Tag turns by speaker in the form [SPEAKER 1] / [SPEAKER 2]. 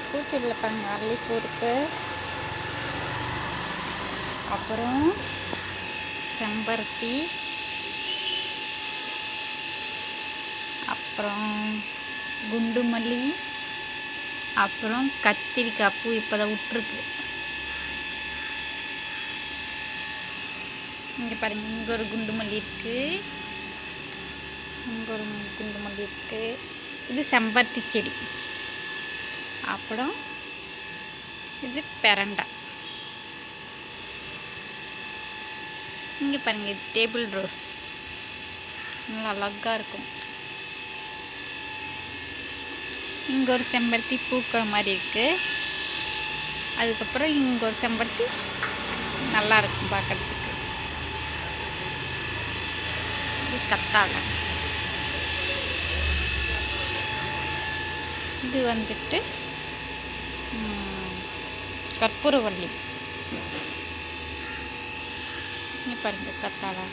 [SPEAKER 1] பூச்செடியில் பாருங்க அரளிப்பூ இருக்குது அப்புறம் செம்பருத்தி. அப்புறம் குண்டு மல்லி அப்புறம் கத்திரிக்காய் பூ இப்போ தான் விட்டுருக்கு இங்கே பாருங்க இங்கே ஒரு குண்டு மல்லி இருக்குது இங்கே ஒரு குண்டு மல்லி இருக்குது இது செம்பருத்தி செடி. அப்புறம் இது பெரண்டா. இங்கே பாருங்கள் இது டேபிள் ரோஸ் நல்லா அழகாக இருக்கும். இங்கே ஒரு செம்பருத்தி பூக்கிற மாதிரி இருக்குது அதுக்கப்புறம் இங்கே ஒரு செம்பருத்தி நல்லா இருக்கும் பார்க்கறதுக்கு இது கத்தாழை. இது வந்துட்டு கற்பூரவள்ளி. இங்கே பாருங்கள் கத்தாழை.